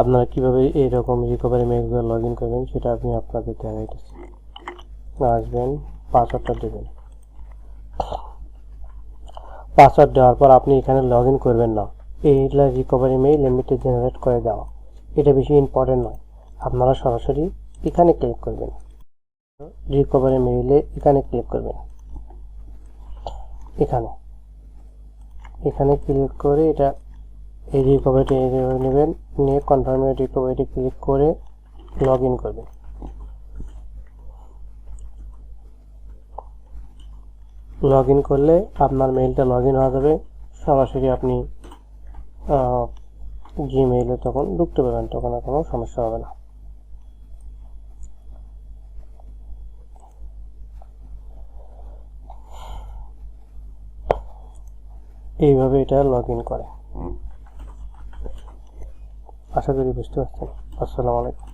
আপনারা কীভাবে এইরকম রিকভারি মেলগুলো লগ ইন করবেন সেটা আপনি আপনাদের দেখাইতেছি আসবেন পাসওয়ার্ডটা দেবেন। পাসওয়ার্ড দেওয়ার পর আপনি এখানে লগ ইন করবেন না। এইগুলা রিকভারি মেইল এমনিতে জেনারেট করে দেওয়া এটা বেশি ইম্পর্টেন্ট নয়। আপনারা সরাসরি এখানে ক্লিক করবেন। রিকভারি মেইলে এখানে ক্লিক করবেন। এখানে। এখানে ক্লিক করে এটা এই রিকভারিটি নেবেন, নিয়ে কনফার্ম রিকভারিটি ক্লিক করে লগ ইন করবেন। লগ ইন করলে আপনার মেইলটা লগ ইন হয়ে যাবে। সরাসরি আপনি জিমেইলে তখন ঢুকতে পারবেন, তখন আর কোনো সমস্যা হবে না। এইভাবে এটা লগ ইন করে। আশা করি বুঝতে পারছেন। আসসালামু আলাইকুম।